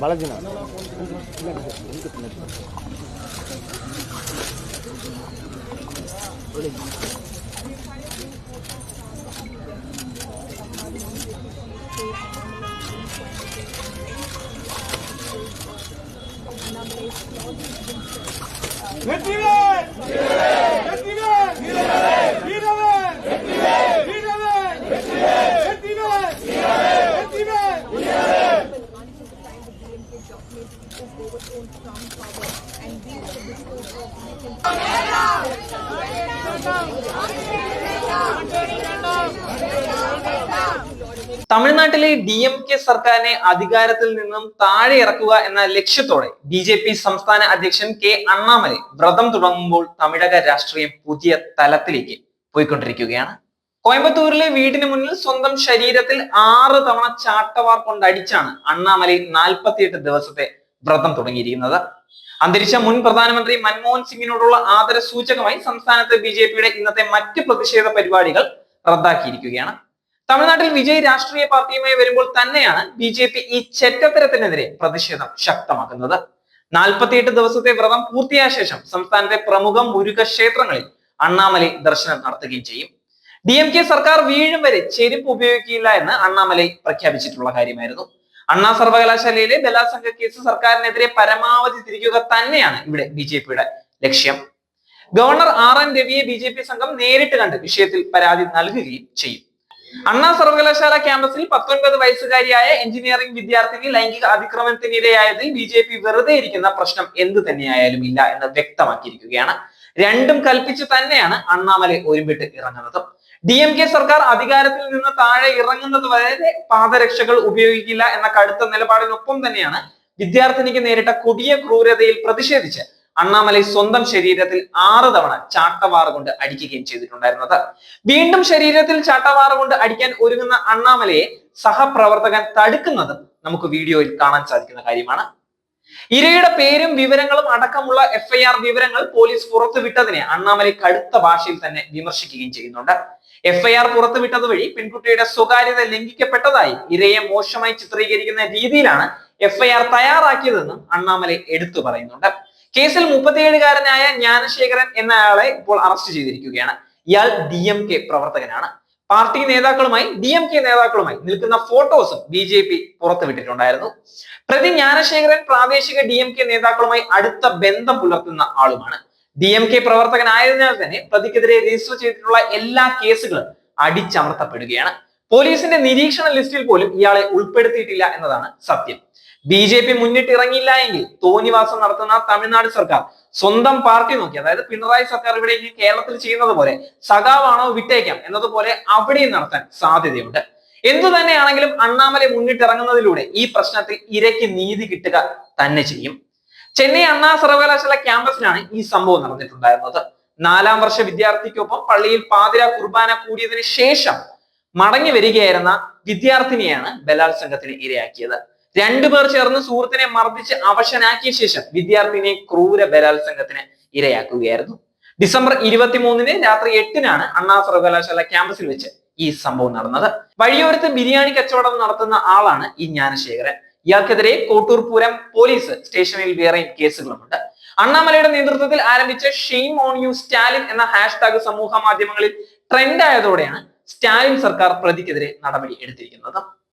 பாலாஜினா. வெற்றிவேல்! തമിഴ്നാട്ടിലെ D M K സർക്കാരിനെ അധികാരത്തിൽ നിന്നും താഴെ ഇറക്കുക എന്ന ലക്ഷ്യത്തോടെ ബി ജെ പി സംസ്ഥാന അധ്യക്ഷൻ കെ അണ്ണാമലൈ വ്രതം തുടങ്ങുമ്പോൾ തമിഴക രാഷ്ട്രീയം പുതിയ തലത്തിലേക്ക് പോയിക്കൊണ്ടിരിക്കുകയാണ്. കോയമ്പത്തൂരിലെ വീടിന് മുന്നിൽ സ്വന്തം ശരീരത്തിൽ ആറ് തവണ ചാട്ടവാർ കൊണ്ടടിച്ചാണ് അണ്ണാമലൈ നാൽപ്പത്തിയെട്ട് ദിവസത്തെ വ്രതം തുടങ്ങിയിരിക്കുന്നത്. അന്തരിച്ച മുൻ പ്രധാനമന്ത്രി മൻമോഹൻ സിംഗിനോടുള്ള ആദര സൂചകമായി സംസ്ഥാനത്ത് ബി ജെ പിയുടെ ഇന്നത്തെ മറ്റ് പ്രതിഷേധ പരിപാടികൾ റദ്ദാക്കിയിരിക്കുകയാണ്. തമിഴ്നാട്ടിൽ വിജയ് രാഷ്ട്രീയ പാർട്ടിയുമായി വരുമ്പോൾ തന്നെയാണ് ബി ജെ പി ഈ ചെറ്റത്തരത്തിനെതിരെ പ്രതിഷേധം ശക്തമാക്കുന്നത്. നാൽപ്പത്തിയെട്ട് ദിവസത്തെ വ്രതം പൂർത്തിയായ ശേഷം സംസ്ഥാനത്തെ പ്രമുഖ മുരുക ക്ഷേത്രങ്ങളിൽ അണ്ണാമലൈ ദർശനം നടത്തുകയും ചെയ്യും. ഡി എം കെ സർക്കാർ വീഴും വരെ ചെരുപ്പ് ഉപയോഗിക്കില്ല എന്ന് അണ്ണാമലൈ പ്രഖ്യാപിച്ചിട്ടുള്ള കാര്യമായിരുന്നു. അണ്ണാ സർവകലാശാലയിലെ ബലാത്സംഗ കേസ് സർക്കാരിനെതിരെ പരമാവധി തിരിക്കുക തന്നെയാണ് ഇവിടെ ബി ജെ പിയുടെ ലക്ഷ്യം. ഗവർണർ ആർ എൻ രവിയെ ബി ജെ പി സംഘം നേരിട്ട് കണ്ട് വിഷയത്തിൽ പരാതി നൽകുകയും ചെയ്യും. അണ്ണാ സർവകലാശാല ക്യാമ്പസിൽ പത്തൊൻപത് വയസ്സുകാരിയായ എഞ്ചിനീയറിംഗ് വിദ്യാർത്ഥിനി ലൈംഗിക അതിക്രമത്തിനിരയായതിൽ ബി ജെ പി വെറുതെ ഇരിക്കുന്ന പ്രശ്നം എന്ത് തന്നെയായാലും ഇല്ല എന്ന് വ്യക്തമാക്കിയിരിക്കുകയാണ്. രണ്ടും കൽപ്പിച്ച് തന്നെയാണ് അണ്ണാമലെ ഒരുമ്പിട്ട് ഇറങ്ങുന്നത്. ഡി എം കെ സർക്കാർ അധികാരത്തിൽ നിന്ന് താഴെ ഇറങ്ങുന്നത് വരെ പാദരക്ഷകൾ ഉപയോഗിക്കില്ല എന്ന കടുത്ത നിലപാടിനൊപ്പം തന്നെയാണ് വിദ്യാർത്ഥിനിക്ക് നേരിട്ട കൊടിയ ക്രൂരതയിൽ പ്രതിഷേധിച്ച് അണ്ണാമലൈ സ്വന്തം ശരീരത്തിൽ ആറ് തവണ ചാട്ടവാറ് കൊണ്ട് അടിക്കുകയും ചെയ്തിട്ടുണ്ടായിരുന്നത്. വീണ്ടും ശരീരത്തിൽ ചാട്ടവാറ് കൊണ്ട് അടിക്കാൻ ഒരുങ്ങുന്ന അണ്ണാമലയെ സഹപ്രവർത്തകൻ തടുക്കുന്നതും നമുക്ക് വീഡിയോയിൽ കാണാൻ സാധിക്കുന്ന കാര്യമാണ്. ഇരയുടെ പേരും വിവരങ്ങളും അടക്കമുള്ള എഫ്ഐആർ വിവരങ്ങൾ പോലീസ് പുറത്തുവിട്ടതിനെ അണ്ണാമലൈ കടുത്ത ഭാഷയിൽ തന്നെ വിമർശിക്കുകയും ചെയ്യുന്നുണ്ട്. എഫ്ഐആർ പുറത്തുവിട്ടത് വഴി പെൺകുട്ടിയുടെ സ്വകാര്യത ലംഘിക്കപ്പെട്ടതായി ഇരയെ മോശമായി ചിത്രീകരിക്കുന്ന രീതിയിലാണ് എഫ്ഐആർ തയ്യാറാക്കിയതെന്നും അണ്ണാമലൈ എടുത്തു പറയുന്നുണ്ട്. കേസിൽ മുപ്പത്തിയേഴുകാരനായ ജ്ഞാനശേഖരൻ എന്നയാളെ ഇപ്പോൾ അറസ്റ്റ് ചെയ്തിരിക്കുകയാണ്. ഇയാൾ ഡി എം കെ പ്രവർത്തകനാണ്. പാർട്ടി നേതാക്കളുമായി ഡി എം കെ നേതാക്കളുമായി നിൽക്കുന്ന ഫോട്ടോസും ബി ജെ പി പുറത്തുവിട്ടിട്ടുണ്ടായിരുന്നു. പ്രതി ജ്ഞാനശേഖരൻ പ്രാദേശിക ഡി എം കെ നേതാക്കളുമായി അടുത്ത ബന്ധം പുലർത്തുന്ന ആളുമാണ്. ഡി എം കെ പ്രവർത്തകനായതിനാൽ തന്നെ പ്രതിക്കെതിരെ രജിസ്റ്റർ ചെയ്തിട്ടുള്ള എല്ലാ കേസുകളും അടിച്ചമർത്തപ്പെടുകയാണ്. പോലീസിന്റെ നിരീക്ഷണ ലിസ്റ്റിൽ പോലും ഇയാളെ ഉൾപ്പെടുത്തിയിട്ടില്ല എന്നതാണ് സത്യം. ബി ജെ പി മുന്നിട്ടിറങ്ങിയില്ല എങ്കിൽ തോന്നിവാസം നടത്തുന്ന തമിഴ്നാട് സർക്കാർ സ്വന്തം പാർട്ടി നോക്കി. അതായത് പിണറായി സർക്കാർ ഇവിടെ കേരളത്തിൽ ചെയ്യുന്നത് പോലെ സഖാവാണോ വിട്ടേക്കാം എന്നതുപോലെ അവിടെയും നടത്താൻ സാധ്യതയുണ്ട്. എന്തു തന്നെയാണെങ്കിലും അണ്ണാമല മുന്നിട്ടിറങ്ങുന്നതിലൂടെ ഈ പ്രശ്നത്തിൽ ഇരയ്ക്ക് നീതി കിട്ടുക തന്നെ ചെയ്യും. ചെന്നൈ അണ്ണാ സർവകലാശാല ക്യാമ്പസിലാണ് ഈ സംഭവം നടന്നിട്ടുണ്ടായിരുന്നത്. നാലാം വർഷ വിദ്യാർത്ഥിക്കൊപ്പം പള്ളിയിൽ പാതിര കുർബാന കൂടിയതിന് ശേഷം മടങ്ങി വരികയായിരുന്ന വിദ്യാർത്ഥിനിയാണ് ബലാത്സംഗത്തിന് ഇരയാക്കിയത്. രണ്ടുപേർ ചേർന്ന് സുഹൃത്തിനെ മർദ്ദിച്ച് അവശനാക്കിയ ശേഷം വിദ്യാർത്ഥിനിയെ ക്രൂര ബലാത്സംഗത്തിന് ഇരയാക്കുകയായിരുന്നു. ഡിസംബർ ഇരുപത്തിമൂന്നിന് രാത്രി എട്ടിനാണ് അണ്ണാ സർവകലാശാല ക്യാമ്പസിൽ വെച്ച് ഈ സംഭവം നടന്നത്. വഴിയോരത്ത് ബിരിയാണി കച്ചവടം നടത്തുന്ന ആളാണ് ഈ ജ്ഞാനശേഖരൻ. ഇയാൾക്കെതിരെ കോട്ടൂർപൂരം പോലീസ് സ്റ്റേഷനിൽ വേറെയും കേസുകളുമുണ്ട്. അണ്ണാമലയുടെ നേതൃത്വത്തിൽ ആരംഭിച്ച ഷെയിം ഓൺ യു സ്റ്റാലിൻ എന്ന ഹാഷ്ടാഗ് സമൂഹ മാധ്യമങ്ങളിൽ ട്രെൻഡ് ആയതോടെയാണ് സ്റ്റാലിൻ സർക്കാർ പ്രതിക്കെതിരെ നടപടി എടുത്തിരിക്കുന്നത്.